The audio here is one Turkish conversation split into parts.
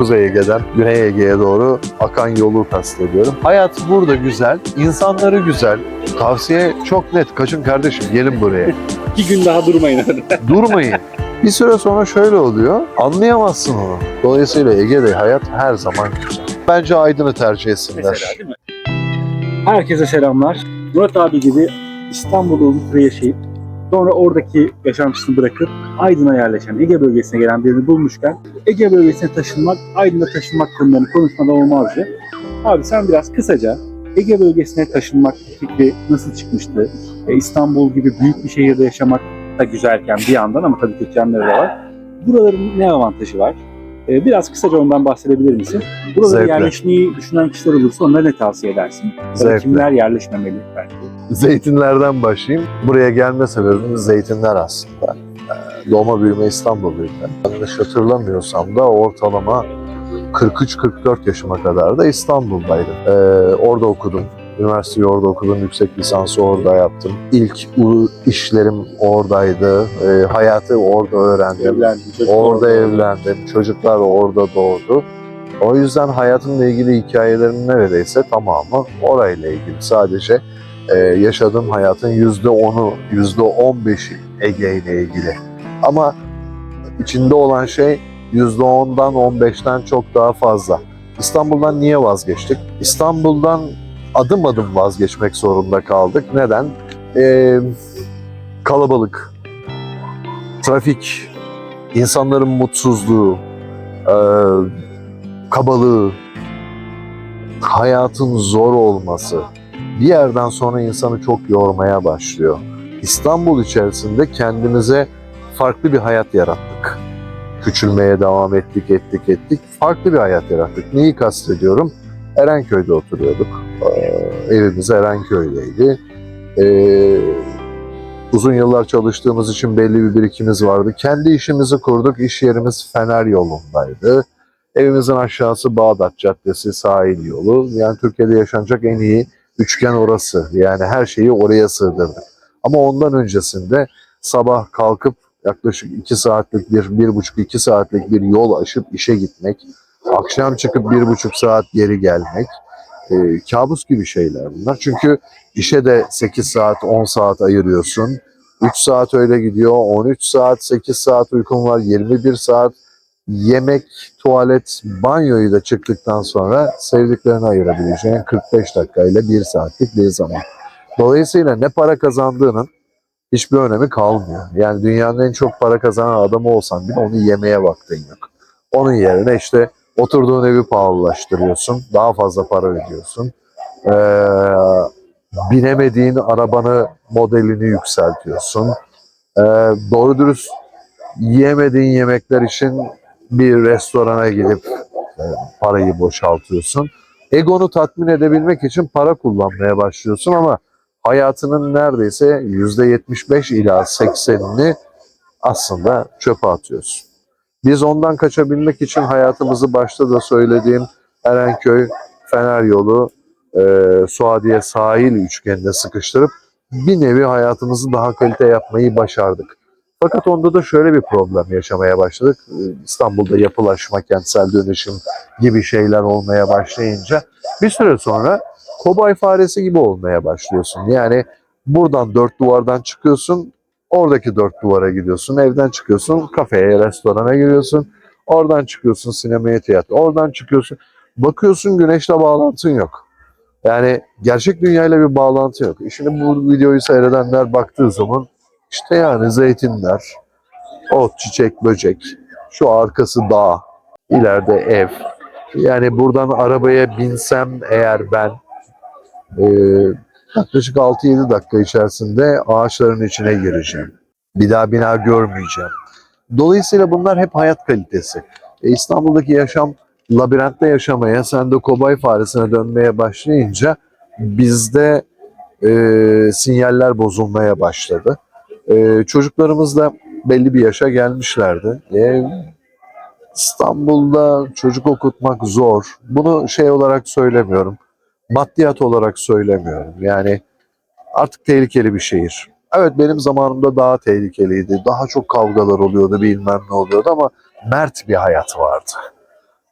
Kuzey Ege'den Güney Ege'ye doğru akan yolu kastediyorum. Hayat burada güzel, insanları güzel. Tavsiye çok net. Kaçın kardeşim gelin buraya. İki gün daha durmayın. Durmayın. Bir süre sonra şöyle oluyor. Anlayamazsın onu. Dolayısıyla Ege'de hayat her zaman güzel. Bence Aydın'ı tercih etsinler. Mesela değil mi? Herkese selamlar. Murat abi gibi İstanbul'da uzun süre yaşayıp sonra oradaki yaşantısını bırakıp Aydın'a yerleşen, Ege bölgesine gelen birini bulmuşken Ege bölgesine taşınmak, Aydın'a taşınmak konularını konuşmadan olmazdı. Abi sen biraz kısaca Ege bölgesine taşınmak fikri nasıl çıkmıştı? E, İstanbul gibi büyük bir şehirde yaşamak da güzelken bir yandan ama tabii kötü yanları da var. Buraların ne avantajı var? E, biraz kısaca ondan bahsedebilir misin? Buralara Zevkle. yerleşmeyi düşünen kişiler olursa onlara ne tavsiye edersin? Ya da Zevkle. kimler yerleşmemeli belki? Zeytinlerden başlayayım. Buraya gelme sebebim zeytinler aslında. Ee, Doğma büyüme İstanbulluyum ben. Yanlış hatırlamıyorsam da ortalama 43-44 yaşıma kadar da İstanbul'daydım. Ee, orada okudum. Üniversiteyi orada okudum. Yüksek lisansı orada yaptım. İlk işlerim oradaydı. Ee, hayatı orada öğrendim. Evlendi, Orada oldu. evlendim. Çocuklar orada doğdu. O yüzden hayatımla ilgili hikayelerin neredeyse tamamı orayla ilgili. Sadece e, yaşadığım hayatın yüzde onu, yüzde on beşi Ege ile ilgili. Ama içinde olan şey yüzde ondan on beşten çok daha fazla. İstanbul'dan niye vazgeçtik? İstanbul'dan adım adım vazgeçmek zorunda kaldık. Neden? E, kalabalık, trafik, insanların mutsuzluğu, e, kabalığı, hayatın zor olması bir yerden sonra insanı çok yormaya başlıyor. İstanbul içerisinde kendimize farklı bir hayat yarattık. Küçülmeye devam ettik, ettik, ettik. Farklı bir hayat yarattık. Neyi kastediyorum? Erenköy'de oturuyorduk. Ee, evimiz Erenköy'deydi. Ee, uzun yıllar çalıştığımız için belli bir birikimimiz vardı. Kendi işimizi kurduk. İş yerimiz Fener yolundaydı. Evimizin aşağısı Bağdat Caddesi sahil yolu. Yani Türkiye'de yaşanacak en iyi üçgen orası. Yani her şeyi oraya sığdırdık. Ama ondan öncesinde sabah kalkıp yaklaşık iki saatlik bir, bir buçuk iki saatlik bir yol aşıp işe gitmek, akşam çıkıp bir buçuk saat geri gelmek, e, kabus gibi şeyler bunlar. Çünkü işe de 8 saat, 10 saat ayırıyorsun. 3 saat öyle gidiyor, 13 saat, 8 saat uykun var, 21 saat yemek, tuvalet, banyoyu da çıktıktan sonra sevdiklerine ayırabileceğin 45 dakika ile 1 saatlik bir zaman. Dolayısıyla ne para kazandığının hiçbir önemi kalmıyor. Yani dünyanın en çok para kazanan adamı olsan bile onu yemeye vaktin yok. Onun yerine işte oturduğun evi pahalılaştırıyorsun, daha fazla para ödüyorsun. Ee, binemediğin arabanı modelini yükseltiyorsun. Ee, doğru dürüst yiyemediğin yemekler için bir restorana gidip e, parayı boşaltıyorsun. Egonu tatmin edebilmek için para kullanmaya başlıyorsun ama hayatının neredeyse %75 ila 80'ini aslında çöpe atıyorsun. Biz ondan kaçabilmek için hayatımızı başta da söylediğim Erenköy, Fener yolu, e, Suadiye sahil üçgenine sıkıştırıp bir nevi hayatımızı daha kalite yapmayı başardık. Fakat onda da şöyle bir problem yaşamaya başladık. Ee, İstanbul'da yapılaşma, kentsel dönüşüm gibi şeyler olmaya başlayınca bir süre sonra kobay faresi gibi olmaya başlıyorsun. Yani buradan dört duvardan çıkıyorsun, oradaki dört duvara gidiyorsun, evden çıkıyorsun, kafeye, restorana giriyorsun, oradan çıkıyorsun sinemaya, tiyatro, oradan çıkıyorsun. Bakıyorsun güneşle bağlantın yok. Yani gerçek dünyayla bir bağlantı yok. Şimdi bu videoyu seyredenler baktığı zaman işte yani zeytinler, ot, çiçek, böcek, şu arkası dağ, ileride ev. Yani buradan arabaya binsem eğer ben e, yaklaşık 6-7 dakika içerisinde ağaçların içine gireceğim. Bir daha bina görmeyeceğim. Dolayısıyla bunlar hep hayat kalitesi. E, İstanbul'daki yaşam labirentte yaşamaya, sen de kobay faresine dönmeye başlayınca bizde e, sinyaller bozulmaya başladı. E, çocuklarımız da belli bir yaşa gelmişlerdi. E, İstanbul'da çocuk okutmak zor. Bunu şey olarak söylemiyorum. Maddiyat olarak söylemiyorum. Yani artık tehlikeli bir şehir. Evet benim zamanımda daha tehlikeliydi. Daha çok kavgalar oluyordu, bilmem ne oluyordu ama mert bir hayat vardı.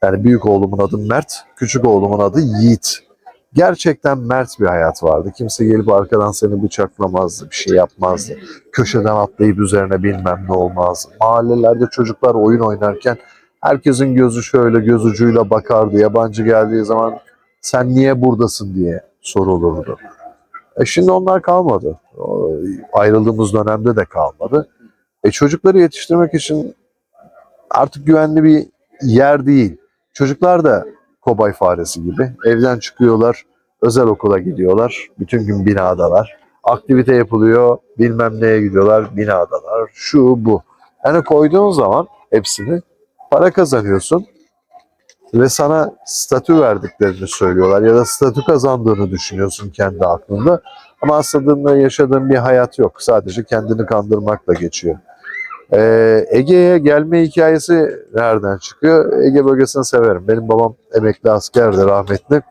Yani büyük oğlumun adı Mert, küçük oğlumun adı Yiğit. Gerçekten mert bir hayat vardı. Kimse gelip arkadan seni bıçaklamazdı, bir şey yapmazdı. Köşeden atlayıp üzerine bilmem ne olmazdı. Mahallelerde çocuklar oyun oynarken herkesin gözü şöyle göz ucuyla bakardı. Yabancı geldiği zaman sen niye buradasın diye sorulurdu. E şimdi onlar kalmadı. Ayrıldığımız dönemde de kalmadı. E çocukları yetiştirmek için artık güvenli bir yer değil. Çocuklar da kobay faresi gibi evden çıkıyorlar, özel okula gidiyorlar, bütün gün binadalar. Aktivite yapılıyor, bilmem neye gidiyorlar, binadalar, şu bu. Yani koyduğun zaman hepsini para kazanıyorsun ve sana statü verdiklerini söylüyorlar ya da statü kazandığını düşünüyorsun kendi aklında. Ama aslında yaşadığın bir hayat yok. Sadece kendini kandırmakla geçiyor. Ee, Ege'ye gelme hikayesi nereden çıkıyor? Ege bölgesini severim. Benim babam emekli askerdi rahmetli.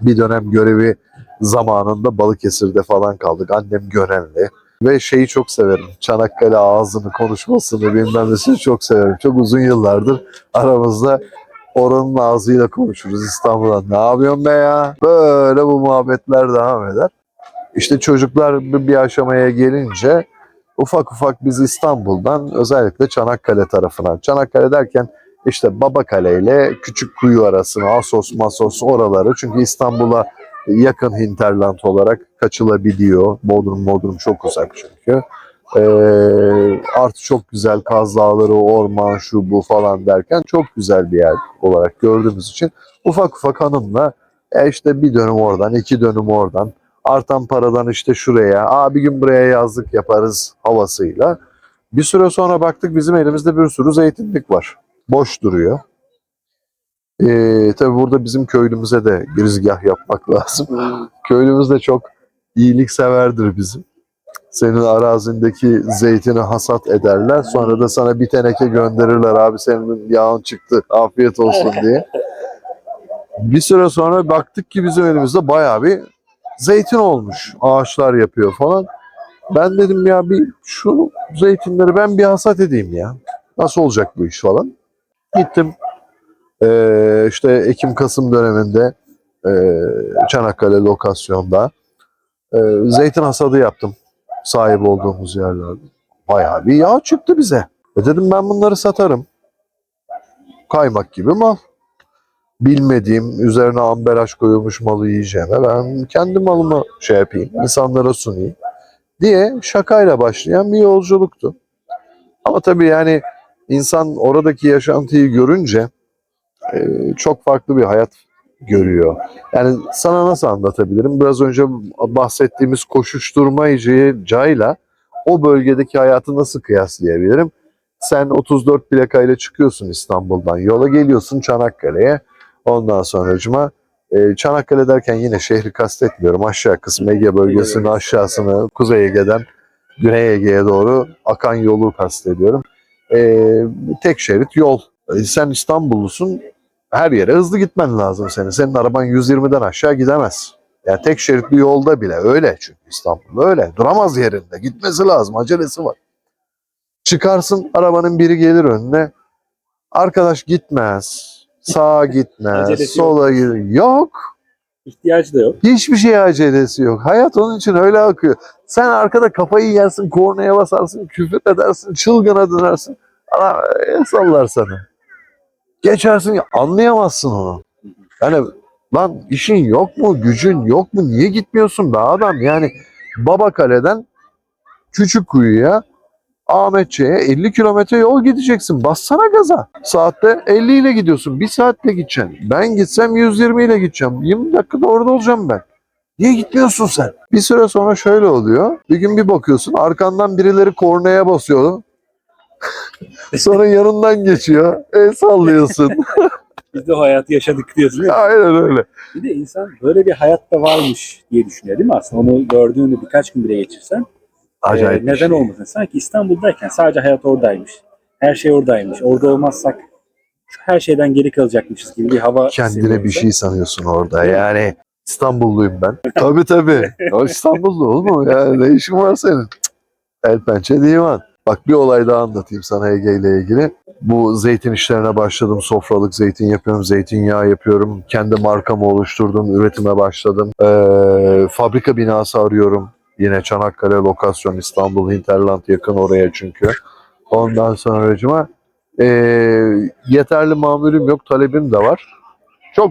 Bir dönem görevi zamanında Balıkesir'de falan kaldık. Annem Gönenli. Ve şeyi çok severim. Çanakkale ağzını konuşmasını bilmem nesini çok severim. Çok uzun yıllardır aramızda oranın ağzıyla konuşuruz İstanbul'da. Ne yapıyorsun be ya? Böyle bu muhabbetler devam eder. İşte çocuklar bir aşamaya gelince ufak ufak biz İstanbul'dan özellikle Çanakkale tarafına. Çanakkale derken işte Babakale ile Küçük Kuyu arasına Asos, Masos oraları. Çünkü İstanbul'a yakın hinterland olarak kaçılabiliyor. Bodrum, Bodrum çok uzak çünkü. Ee, artı çok güzel Kaz Dağları, orman, şu bu falan derken çok güzel bir yer olarak gördüğümüz için ufak ufak hanımla e işte bir dönüm oradan, iki dönüm oradan, artan paradan işte şuraya, aa bir gün buraya yazlık yaparız havasıyla. Bir süre sonra baktık bizim elimizde bir sürü zeytinlik var. Boş duruyor. Ee, tabii burada bizim köylümüze de girizgah yapmak lazım. Köylümüz de çok iyilikseverdir bizim. Senin arazindeki zeytini hasat ederler. Sonra da sana bir teneke gönderirler. Abi senin yağın çıktı. Afiyet olsun diye. Bir süre sonra baktık ki bizim elimizde bayağı bir zeytin olmuş. Ağaçlar yapıyor falan. Ben dedim ya bir şu zeytinleri ben bir hasat edeyim ya. Nasıl olacak bu iş falan. Gittim. Ee, işte Ekim-Kasım döneminde e, Çanakkale lokasyonda e, zeytin hasadı yaptım sahip olduğumuz yerlerde. Bayağı bir yağ çıktı bize. E dedim ben bunları satarım. Kaymak gibi mal. Bilmediğim, üzerine ambalaj koyulmuş malı yiyeceğime ben kendi malımı şey yapayım, insanlara sunayım diye şakayla başlayan bir yolculuktu. Ama tabii yani insan oradaki yaşantıyı görünce e, çok farklı bir hayat görüyor. Yani sana nasıl anlatabilirim? Biraz önce bahsettiğimiz koşuşturmacıyla o bölgedeki hayatı nasıl kıyaslayabilirim? Sen 34 plakayla çıkıyorsun İstanbul'dan. Yola geliyorsun Çanakkale'ye. Ondan sonracıma e, Çanakkale derken yine şehri kastetmiyorum. Aşağı kısmı Ege bölgesinin aşağısını Kuzey Ege'den Güney Ege'ye doğru akan yolu kastediyorum. E, tek şerit yol. E, sen İstanbullusun her yere hızlı gitmen lazım senin. Senin araban 120'den aşağı gidemez. Yani tek şeritli yolda bile öyle çünkü İstanbul'da öyle. Duramaz yerinde. Gitmesi lazım. Acelesi var. Çıkarsın arabanın biri gelir önüne. Arkadaş gitmez. Sağa. Acelesi yok. sola gidiyor. Yok. İhtiyacı da yok. Hiçbir şeye acelesi yok. Hayat onun için öyle akıyor. Sen arkada kafayı yersin, kornaya basarsın, küfür edersin, çılgına dönersin. Adam el sallar sana. Geçersin anlayamazsın onu. Yani lan işin yok mu, gücün yok mu, niye gitmiyorsun be adam? Yani Babakale'den Küçükkuyu'ya Ahmetçe'ye 50 kilometre yol gideceksin. Bassana gaza. Saatte 50 ile gidiyorsun. Bir saatte gideceksin. Ben gitsem 120 ile gideceğim. 20 dakikada orada olacağım ben. Niye gitmiyorsun sen? Bir süre sonra şöyle oluyor. Bir gün bir bakıyorsun arkandan birileri kornaya basıyor. sonra yanından geçiyor. El sallıyorsun. Biz de o hayatı yaşadık diyorsun. değil mi? Aynen öyle. Bir de insan böyle bir hayatta varmış diye düşünüyor değil mi aslında? Onu gördüğünde birkaç gün bile geçirsen Acayip e, bir neden şey. olmasın? Sanki İstanbul'dayken sadece hayat oradaymış. Her şey oradaymış. Orada olmazsak her şeyden geri kalacakmışız gibi bir hava Kendine bir şey sanıyorsun orada. Yani İstanbulluyum ben. tabii tabii. O İstanbullu olur mu? Ya ne işin var senin? El pençe divan. Bak bir olay daha anlatayım sana Ege ile ilgili. Bu zeytin işlerine başladım. Sofralık zeytin yapıyorum, zeytinyağı yapıyorum. Kendi markamı oluşturdum, üretime başladım. Ee, fabrika binası arıyorum. Yine Çanakkale lokasyon İstanbul Hinterland yakın oraya çünkü. Ondan sonra ee, yeterli mamulüm yok, talebim de var. Çok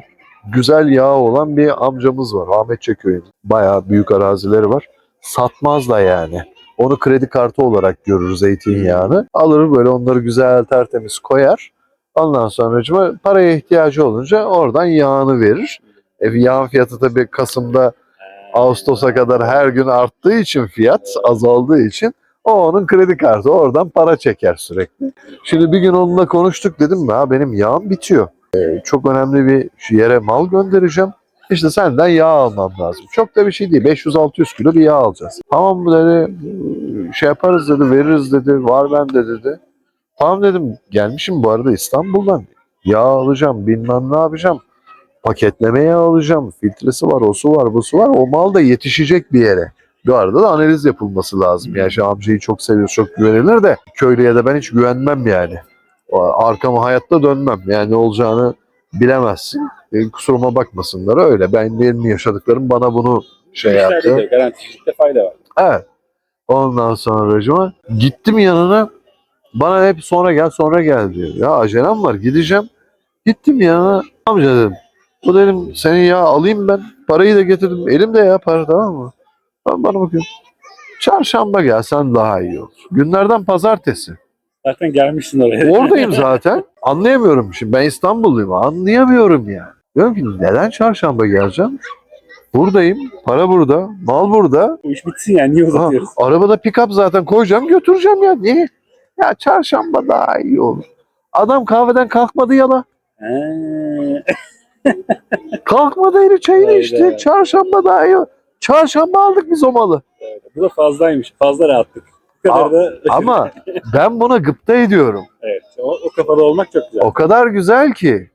güzel yağı olan bir amcamız var. Ahmet Çeköy'ün. Bayağı büyük arazileri var. Satmaz da yani. Onu kredi kartı olarak görür zeytinyağını. Alır böyle onları güzel tertemiz koyar. Ondan sonra paraya ihtiyacı olunca oradan yağını verir. E, yağın fiyatı tabii Kasım'da Ağustos'a kadar her gün arttığı için fiyat azaldığı için o onun kredi kartı oradan para çeker sürekli. Şimdi bir gün onunla konuştuk dedim ya benim yağım bitiyor. E, çok önemli bir yere mal göndereceğim. İşte senden yağ almam lazım. Çok da bir şey değil. 500-600 kilo bir yağ alacağız. Tamam dedi. Şey yaparız dedi. Veririz dedi. Var bende dedi. Tamam dedim. Gelmişim bu arada İstanbul'dan. Yağ alacağım. Bilmem ne yapacağım. Paketlemeye alacağım. Filtresi var. O su var. Bu su var. O mal da yetişecek bir yere. Bu arada da analiz yapılması lazım. Yani şu amcayı çok seviyoruz. Çok güvenilir de köylüye de ben hiç güvenmem yani. Arkama hayatta dönmem. Yani ne olacağını bilemezsin. E, kusuruma bakmasınlar öyle. Ben benim yaşadıklarım bana bunu şey İşlerde yaptı. de garanticilikte fayda var. Evet. Ondan sonra gittim yanına. Bana hep sonra gel sonra gel diyor. Ya acelem var gideceğim. Gittim yanına. Amca dedim. Bu dedim senin ya alayım ben. Parayı da getirdim. Elimde ya para tamam mı? Ben bana bakıyorum. Çarşamba gelsen daha iyi olur. Günlerden pazartesi. Zaten gelmişsin oraya. Oradayım zaten. Anlayamıyorum şimdi. Ben İstanbulluyum. Anlayamıyorum yani. Diyorum ki neden çarşamba geleceğim? Buradayım. Para burada. Mal burada. Bu iş bitsin yani niye Ha, uzatıyoruz? arabada pick-up zaten koyacağım götüreceğim ya. Niye? Ya çarşamba daha iyi olur. Adam kahveden kalkmadı ya Kalkmadı eli çayını Hayda. içti. Çarşamba daha iyi. Çarşamba aldık biz o malı. Bu da fazlaymış. Fazla rahatlık. Bu kadar Aa, da Ama ben buna gıpta ediyorum. evet. O, o kafada olmak çok güzel. O kadar güzel ki.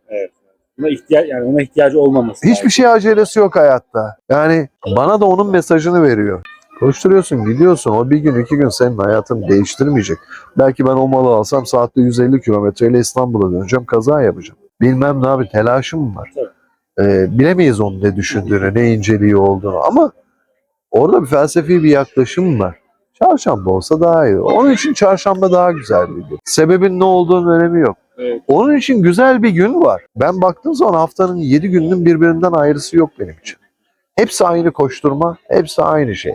Buna ihtiyaç yani ona ihtiyacı olmaması. Hiçbir şey acelesi yok hayatta. Yani bana da onun mesajını veriyor. Koşturuyorsun, gidiyorsun. O bir gün, iki gün senin hayatını değiştirmeyecek. Belki ben o malı alsam saatte 150 kilometreyle İstanbul'a döneceğim, kaza yapacağım. Bilmem ne abi, telaşım var. Ee, bilemeyiz onun ne düşündüğünü, ne inceliği olduğunu ama orada bir felsefi bir yaklaşım var. Çarşamba olsa daha iyi. Onun için çarşamba daha güzel bir gün. Sebebin ne olduğunun önemi yok. Evet. Onun için güzel bir gün var. Ben baktığım zaman haftanın 7 gününün birbirinden ayrısı yok benim için. Hepsi aynı koşturma, hepsi aynı şey.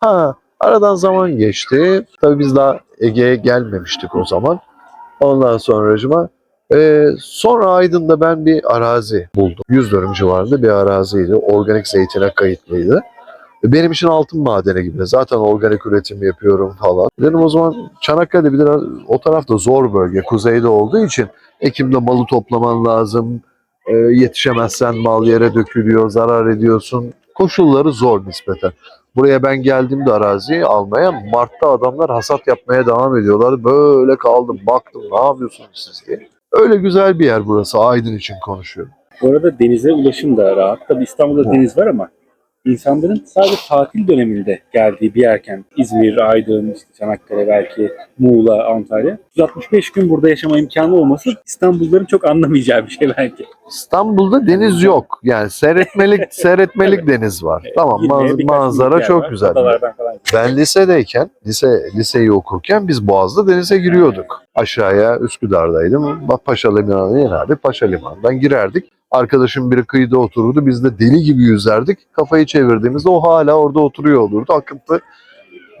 Ha, aradan zaman geçti. Tabii biz daha Ege'ye gelmemiştik o zaman. Ondan sonracıma e, sonra Aydın'da ben bir arazi buldum. 100 dönüm civarında bir araziydi. Organik zeytine kayıtlıydı. Benim için altın madeni gibi. Zaten organik üretim yapıyorum falan. Dedim o zaman Çanakkale bir de o tarafta zor bölge. Kuzeyde olduğu için Ekim'de malı toplaman lazım. E, yetişemezsen mal yere dökülüyor, zarar ediyorsun. Koşulları zor nispeten. Buraya ben geldiğimde araziyi almaya Mart'ta adamlar hasat yapmaya devam ediyorlar. Böyle kaldım baktım ne yapıyorsunuz siz diye. Öyle güzel bir yer burası Aydın için konuşuyorum. Bu arada denize ulaşım da rahat. Tabii İstanbul'da deniz var ama insanların sadece tatil döneminde geldiği bir yerken İzmir, Aydın, işte Çanakkale belki Muğla, Antalya 365 gün burada yaşama imkanı olması İstanbulluların çok anlamayacağı bir şey belki. İstanbul'da deniz yok. Yani seyretmelik seyretmelik deniz var. Tamam birkaç manzara çok var. güzel. Ben lisedeyken, lise liseyi okurken biz Boğaz'da denize giriyorduk. Aşağıya Üsküdar'daydım. Paşa Limanı'na inerdik. Paşa Limanı'ndan girerdik. Arkadaşım biri kıyıda otururdu. Biz de deli gibi yüzerdik. Kafayı çevirdiğimizde o hala orada oturuyor olurdu. Akıntı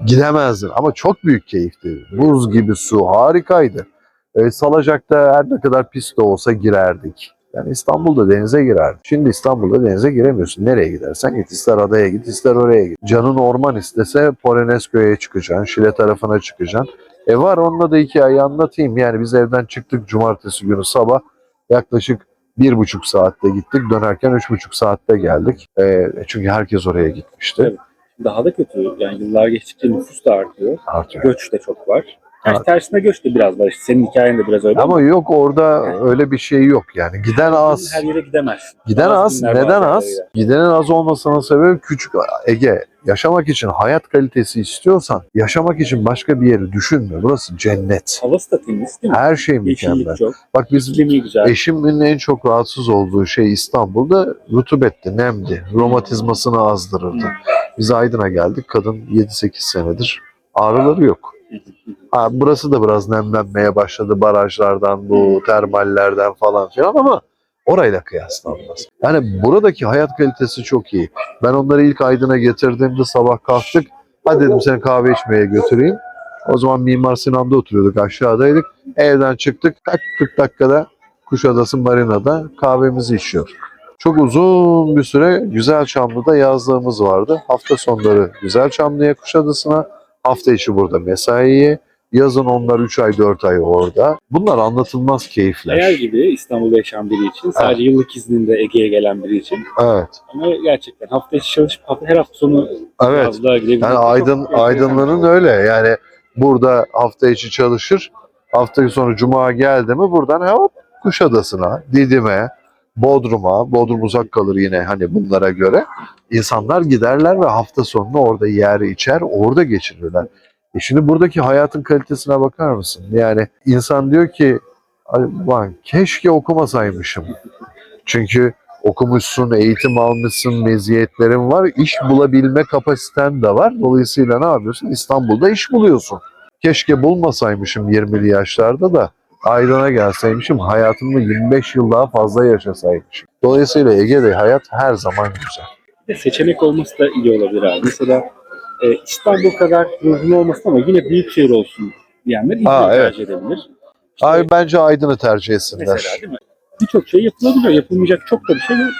gidemezdin. Ama çok büyük keyifti. Buz gibi su harikaydı. E, Salacak'ta her ne kadar pis de olsa girerdik. Yani İstanbul'da denize girerdik. Şimdi İstanbul'da denize giremiyorsun. Nereye gidersen git. İster adaya git, ister oraya git. Canın orman istese Polonezköy'e çıkacaksın. Şile tarafına çıkacaksın. E var onunla da hikayeyi anlatayım. Yani biz evden çıktık cumartesi günü sabah. Yaklaşık bir buçuk saatte gittik. Dönerken üç buçuk saatte geldik. E, çünkü herkes oraya gitmişti. Evet. Daha da kötü. Yani yıllar geçtikçe nüfus da artıyor. Artıyor. Göç de çok var. Gerçi Ha. tersine göç de biraz var. İşte senin hikayen de biraz öyle. Ama yok orada öyle bir şey yok yani. Giden az. Her yere gidemez. Giden az. Neden az? yerlere. Gidenin az olmasının sebebi küçük Ege. Yaşamak için hayat kalitesi istiyorsan yaşamak için başka bir yeri düşünme. Burası cennet. Havası da temiz değil mi? Her şey mükemmel. Çok. Bak biz eşimin en çok rahatsız olduğu şey İstanbul'da rutubetti, nemdi. Romatizmasını azdırırdı. Biz Aydın'a geldik. Kadın 7-8 senedir ağrıları yok. Ha, burası da biraz nemlenmeye başladı barajlardan, bu termallerden falan filan ama orayla kıyaslanmaz. Yani buradaki hayat kalitesi çok iyi. Ben onları ilk Aydın'a getirdiğimde sabah kalktık. Hadi dedim seni kahve içmeye götüreyim. O zaman Mimar Sinan'da oturuyorduk aşağıdaydık. Evden çıktık tak 40 dakikada Kuşadası Marina'da kahvemizi içiyor. Çok uzun bir süre Güzel Çamlı'da yazlığımız vardı. Hafta sonları Güzel Çamlı'ya Kuşadası'na, hafta içi burada mesaiye. Yazın onlar 3 ay 4 ay orada. Bunlar anlatılmaz keyifler. Hayal gibi İstanbul'da yaşayan biri için. Sadece yıllık izninde Ege'ye gelen biri için. Evet. Ama gerçekten hafta içi çalışıp hafta, her hafta sonu Evet. gidebilmek. Yani Aydın şey. öyle. Yani burada hafta içi çalışır. Hafta sonu cuma geldi mi buradan hop Kuşadası'na, Didim'e, Bodrum'a, Bodrum uzak kalır yine hani bunlara göre. İnsanlar giderler ve hafta sonunu orada yer içer, orada geçirirler. E şimdi buradaki hayatın kalitesine bakar mısın? Yani insan diyor ki "Ay, lan keşke okumasaymışım. Çünkü okumuşsun, eğitim almışsın, meziyetlerin var, iş bulabilme kapasiten de var. Dolayısıyla ne yapıyorsun? İstanbul'da iş buluyorsun. Keşke bulmasaymışım 20'li yaşlarda da Aydın'a gelseymişim, hayatımda 25 yıl daha fazla yaşasaymışım. Dolayısıyla Ege'de hayat her zaman güzel. Seçenek olması da iyi olabilir abi. Mesela e, İstanbul kadar ruhun olmasın ama yine büyük şehir olsun diyenler İzmir'i evet. tercih edebilir. İşte Ay bence Aydın'ı tercih etsinler. mesela değil mi? Birçok şey yapılabiliyor. Yapılmayacak çok da bir şey yok.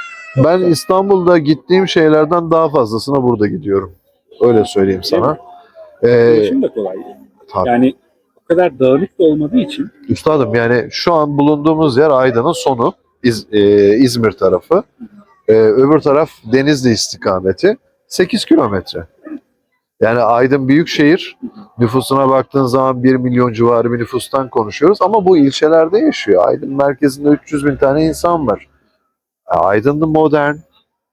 Ben İstanbul'da gittiğim şeylerden daha fazlasına burada gidiyorum. Öyle söyleyeyim sana. Ee, Ulaşım da kolay. tabii. Yani o kadar dağınık da olmadığı için Üstadım yani şu an bulunduğumuz yer Aydın'ın sonu. İz- e, İzmir tarafı. E, öbür taraf Denizli istikameti. 8 kilometre. Yani Aydın büyük şehir. Nüfusuna baktığın zaman 1 milyon civarı bir nüfustan konuşuyoruz. Ama bu ilçelerde yaşıyor. Aydın merkezinde 300 bin tane insan var. Aydın'da modern,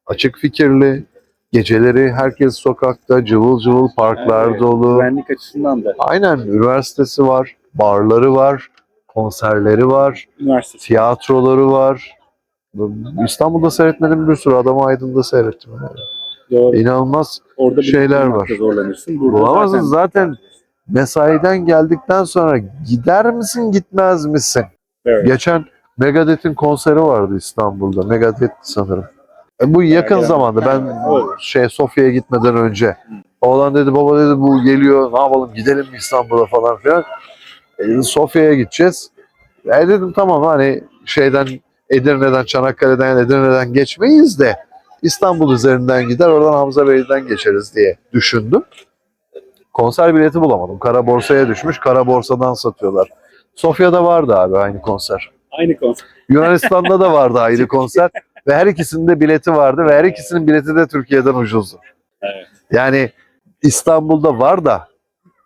açık fikirli, geceleri herkes sokakta, cıvıl cıvıl parklar Evet, dolu. güvenlik açısından da Aynen üniversitesi var, barları var, konserleri var, üniversite tiyatroları var. İstanbul'da seyretmedim bir sürü adamı Aydın'da seyrettim. Doğru. İnanılmaz Orada şeyler var. Zorlanırsın. Burada bulamazsın zaten mesaiden geldikten sonra gider misin gitmez misin? Evet. Geçen Megadeth'in konseri vardı İstanbul'da. Megadeth sanırım. E, bu yakın Evet. zamanda ben şey Sofya'ya gitmeden önce. Oğlan dedi baba dedi bu geliyor ne yapalım gidelim mi İstanbul'a falan filan. E, Sofya'ya gideceğiz. E dedim tamam hani şeyden Edirne'den Çanakkale'den Edirne'den geçmeyiz de İstanbul üzerinden gider oradan Hamza Bey'den geçeriz diye düşündüm. Konser bileti bulamadım. Kara borsaya düşmüş. Kara borsadan satıyorlar. Sofya'da vardı abi aynı konser. Aynı konsept. Yunanistan'da da vardı aynı konser ve her ikisinin bileti vardı ve her ikisinin bileti de Türkiye'den ucuzdu. Evet. Yani İstanbul'da var da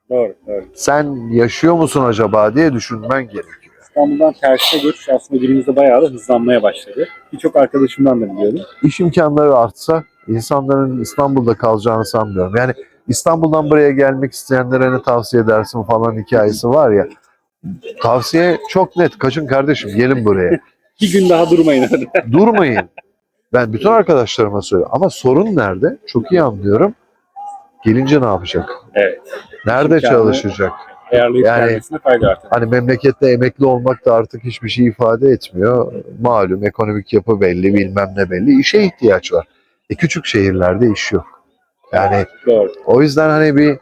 Doğru, doğru. sen yaşıyor musun acaba diye düşünmen gerekiyor. İstanbul'dan tersine göç aslında günümüzde bayağı da hızlanmaya başladı. Birçok arkadaşımdan da biliyorum. İş imkanları artsa insanların İstanbul'da kalacağını sanmıyorum. Yani İstanbul'dan buraya gelmek isteyenlere ne tavsiye edersin falan hikayesi var ya. Tavsiye çok net. Kaçın kardeşim gelin buraya. Bir gün daha durmayın orada. Durmayın. Ben bütün arkadaşlarıma söylüyorum. Ama sorun nerede? Çok iyi anlıyorum. Gelince ne yapacak? Evet. Nerede İmkanı- çalışacak? Ayarlayıp Yani- gelmesine fayda tabii. Hani memlekette emekli olmak da artık hiçbir şey ifade etmiyor. Malum ekonomik yapı belli, bilmem ne belli. İşe ihtiyaç var. E küçük şehirlerde iş yok. Yani Doğru. o yüzden hani bir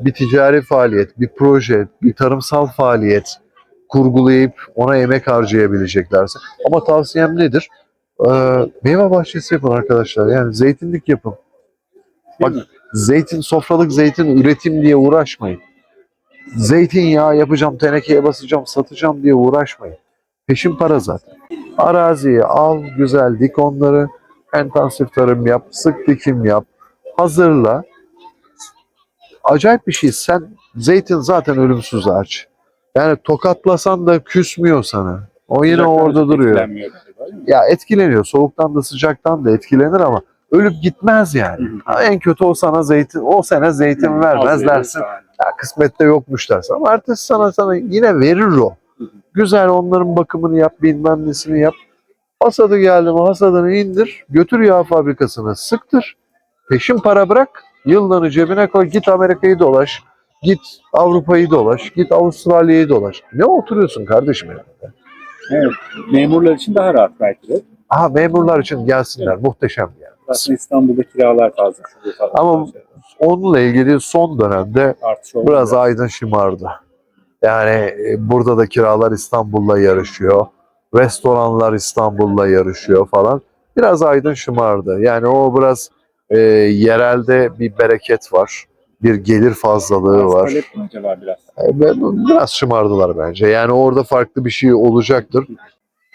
bir ticari faaliyet, bir proje, bir tarımsal faaliyet kurgulayıp ona emek harcayabileceklerse. Ama tavsiyem nedir? Ee, meyve bahçesi yapın arkadaşlar. Yani zeytinlik yapın. Bak? Zeytin, sofralık zeytin üretim diye uğraşmayın. Zeytinyağı yapacağım, tenekeye basacağım, satacağım diye uğraşmayın. Peşin para zaten. Araziyi al, güzel dik onları. Intensif tarım yap, sık dikim yap. Hazırla. Acayip bir şey. Sen zeytin zaten ölümsüz ağaç. Yani tokatlasan da küsmüyor sana. O yine Sıcaktan orada duruyor. Ya etkileniyor. Soğuktan da sıcaktan da etkilenir ama ölüp gitmez yani. Hı hı. En kötü o sana zeytin, o sene zeytin Az vermez dersin. aynen. Ya kısmette yokmuş dersin. Ama ertesi sana sana yine verir o. Güzel onların bakımını yap, bilmem nesini yap. Hasadı geldi mi hasadını indir, götür yağ fabrikasına sıktır. Peşin para bırak, yıllarını cebine koy, git Amerika'yı dolaş, git Avrupa'yı dolaş, git Avustralya'yı dolaş. Ne oturuyorsun kardeşim ya? Evet. Memurlar için daha rahat belki de. Aha memurlar için gelsinler, muhteşem yani. Zaten İstanbul'da kiralar fazla. Ama. Onunla ilgili son dönemde artış oldu. biraz aydın şımardı. Yani e, burada da kiralar İstanbul'la yarışıyor. Restoranlar İstanbul'la yarışıyor falan. Biraz aydın şımardı. Yani o biraz e, yerelde bir bereket var. Bir gelir fazlalığı var. talep mi acaba biraz? E, Biraz şımardılar bence. Yani orada farklı bir şey olacaktır.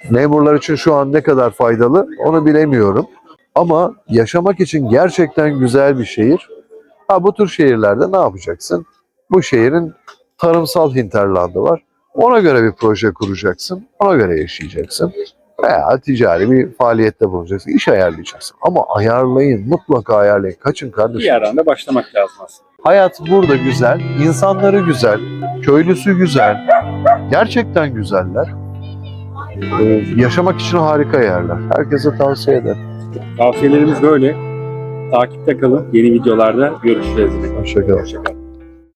Memurlar için şu an ne kadar faydalı onu bilemiyorum. Ama yaşamak için gerçekten güzel bir şehir. Ha bu tür şehirlerde ne yapacaksın? Bu şehrin tarımsal hinterlandı var. Ona göre bir proje kuracaksın. Ona göre yaşayacaksın. Veya ticari bir faaliyette bulunacaksın. İş ayarlayacaksın. Ama ayarlayın. Mutlaka ayarlayın. Kaçın Bir kardeşim. yerden de başlamak lazım aslında. Hayat burada güzel, insanları güzel, köylüsü güzel, gerçekten güzeller. Ee, yaşamak için harika yerler. Herkese tavsiye ederim. Tavsiyelerimiz böyle. Takipte kalın. Yeni videolarda görüşeceğiz. Hoşçakalın. Hoşçakalın.